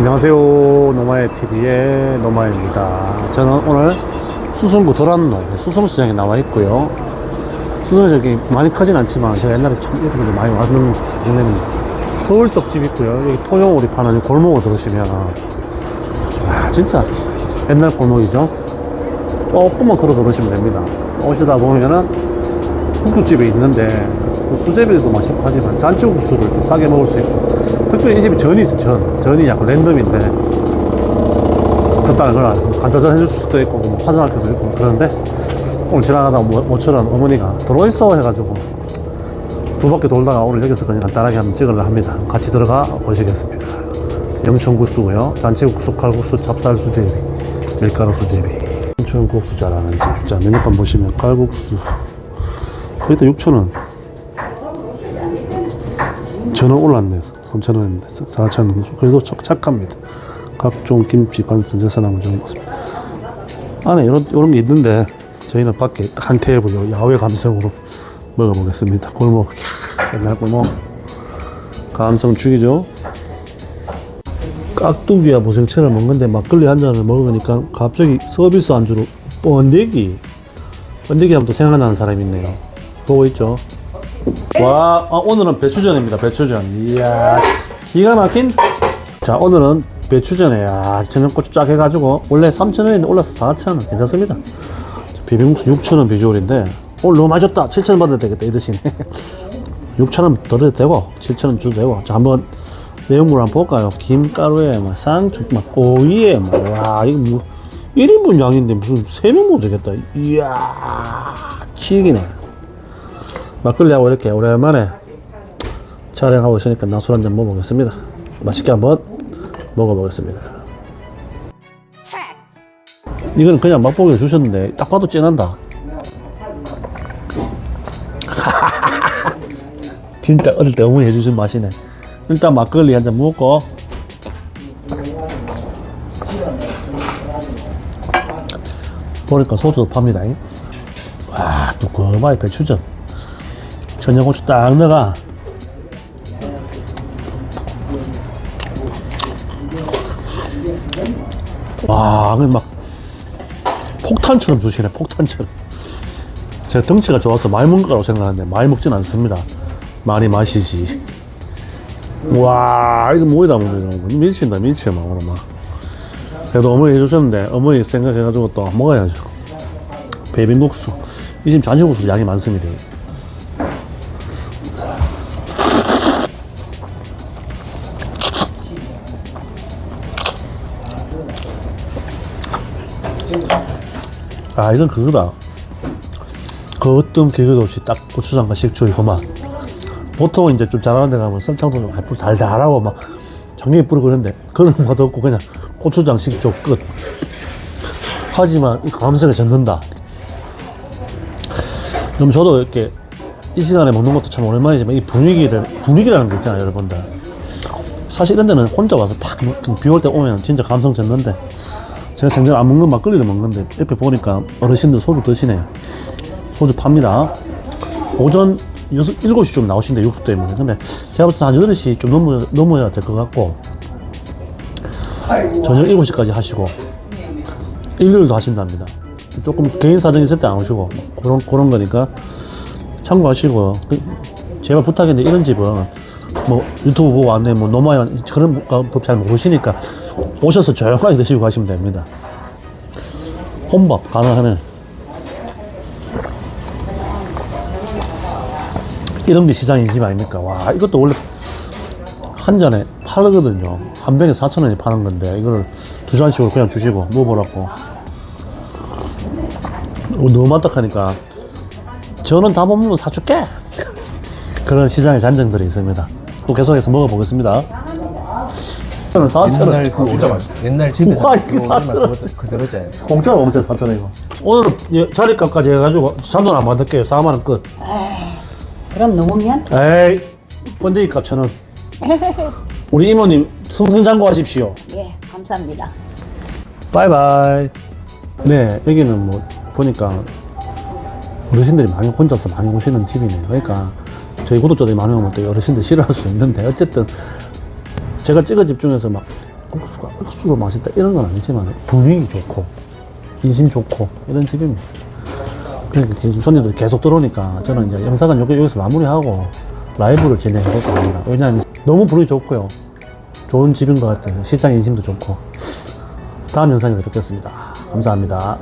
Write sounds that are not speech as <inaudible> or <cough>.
안녕하세요. 노마의 TV의 노마입니다. 저는 오늘 수성구 도란로 수성시장에 나와 있고요. 수성시장이 많이 크진 않지만 제가 옛날에 참 이렇게 많이 왔는 동네입니다. 서울떡집 있고요. 여기 토종오리 파는 이 골목을 들으시면 아 진짜 옛날 골목이죠. 조금만 걸어 들으시면 됩니다. 오시다 보면은 국수집이 있는데 그 수제비도 맛있고 하지만 잔치국수를 좀 싸게 먹을 수 있고 특별히 이 집이 전이 있어요 전. 전이 약간 랜덤인데. 간단한 걸 간짜장 해줄 수도 있고 뭐 파전할 때도 있고 그런데 오늘 지나가다가 뭐, 모처럼 어머니가 들어있어 해가지고 두 바퀴 돌다가 오늘 여기서 그냥 간단하게 한번 찍으려 합니다. 같이 들어가 보시겠습니다. 영천국수고요. 잔치국수 칼국수 찹쌀 수제비 밀가루 수제비. 영천국수 잘하는 집자 메뉴판 보시면 칼국수. 일단 6,000원. 전원 올랐네. 3,000원인데 4,000원. 그래도 착, 착합니다. 각종 김치, 관선, 제사나무 좀 먹습니다. 안에 이런, 이런 게 있는데 저희는 밖에 한 테이블 야외 감성으로 먹어보겠습니다. 골목. 옛날 골목. 감성 죽이죠. 깍두기와 무생채를 먹는데 막걸리 한 잔을 먹으니까 갑자기 서비스 안주로 번데기. 번데기 하면 또 생각나는 사람이 있네요. 보고 있죠? 와, 아, 오늘은 배추전입니다. 배추전. 이야, 기가 막힌. 자, 오늘은 배추전에, 야, 천연고추 쫙 해가지고, 원래 3,000원인데 올라서 4,000원. 괜찮습니다. 비빔국수 6,000원 비주얼인데, 오늘 너무 많이 줬다. 7,000원 받아야 되겠다. 이 대신에. 6,000원 <laughs> 더 줘도 되고, 7,000원 줘도 되고. 자, 한번 내용물 한번 볼까요? 김가루에, 막, 쌍축, 막, 오이에, 막, 와, 이거 뭐, 1인분 양인데 무슨 3명 못 되겠다. 이야, 치기네. 막걸리하고 이렇게 오랜만에 촬영하고 있으니까 나술 한잔 먹어보겠습니다. 맛있게 한번 먹어보겠습니다. 이거는 그냥 맛보기 주셨는데 딱 봐도 진한다. <laughs> 진짜 어릴 때 어머니 해주신 맛이네. 일단 막걸리 한 잔 먹고 보니까 소주도 팝니다. 와, 두꺼마이 배추전. 전영고추 딱 넣어가 와, 그막 폭탄처럼 주시네, 폭탄처럼. 제가 덩치가 좋아서 많이 먹는 거라고 생각하는데 많이 먹진 않습니다. 많이 마시지. 와, 이거 뭐에다 먹는 거 밀치다, 밀치 막 오늘 막. 그래도 어머니 해주셨는데 어머니 생각해가지고 또 먹어야죠. 베이빙국수. 이 집 잔치국수 양이 많습니다. 아 이건 그거다. 그 어떤 계획도 없이 딱 고추장과 식초 이거만 보통 이제 좀 잘하는 데 가면 설탕도 좀 할풀 달달하고 막 장력이 뿌리고 그러는데 그런 것도 없고 그냥 고추장 식초 끝. 하지만 이 감성에 젖는다. 그럼 저도 이렇게 이 시간에 먹는 것도 참 오랜만이지만 이 분위기를 분위기라는 게 있잖아요 여러분들. 사실 이런 데는 혼자 와서 딱 비 올 때 오면 진짜 감성 젖는데 제가 생전 안 먹는 막걸리를 먹는데 옆에 보니까 어르신들 소주 드시네요. 소주 팝니다. 오전 6, 7시 좀 나오신대 육수 때문에. 근데 제가 볼 때한 8시 좀 넘어, 넘어야 될 것 같고 저녁 7시까지 하시고 일요일도 하신답니다. 조금 개인 사정이 있을 때 안 오시고 그런, 그런 거니까 참고하시고요. 그 제발 부탁인데 이런 집은 뭐 유튜브 보고 왔네 뭐 노마야 그런 법 잘 모르시니까 오셔서 조용하게 드시고 가시면 됩니다. 혼밥 가능하면 이런 게 시장인 집 아닙니까? 와 이것도 원래 한 잔에 팔거든요. 한 병에 4천 원이 파는 건데 이걸 두 잔씩으로 그냥 주시고 먹어보라고. 어, 너무 맛딱하니까 저는 다 못 먹으면 사줄게. <laughs> 그런 시장의 잔정들이 있습니다. 또 계속해서 먹어보겠습니다. 4천 원. 옛날 그 오자 옛날 집에서 와, 이게 사천 그거- 그대로잖아요. 공짜로 먹자 4천 이거. 오늘 예, 자리값까지 해가지고 잔돈 안 받을게요. 4만 원 끝. 그럼 넘으면 에이, 번데기 값 천 원. <laughs> 우리 이모님 승승장구 하십시오. 예 감사합니다. 바이바이. 네, 여기는 뭐 보니까 어르신들이 많이 혼자서 많이 오시는 집이네요. 그러니까 저희 구독자들이 많이 오면 또 어르신들 싫어할 수 있는데 어쨌든 제가 찍은 집 중에서 막 국수가 국수로 맛있다 이런 건 아니지만 분위기 좋고 인심 좋고 이런 집입니다. 그러니까 손님들 계속 들어오니까 저는 이제 영상은 여기, 여기서 마무리하고 라이브를 진행해 볼까 합니다. 왜냐하면 너무 분위기 좋고요. 좋은 집인 것 같아요. 시장 인심도 좋고. 다음 영상에서 뵙겠습니다. 감사합니다.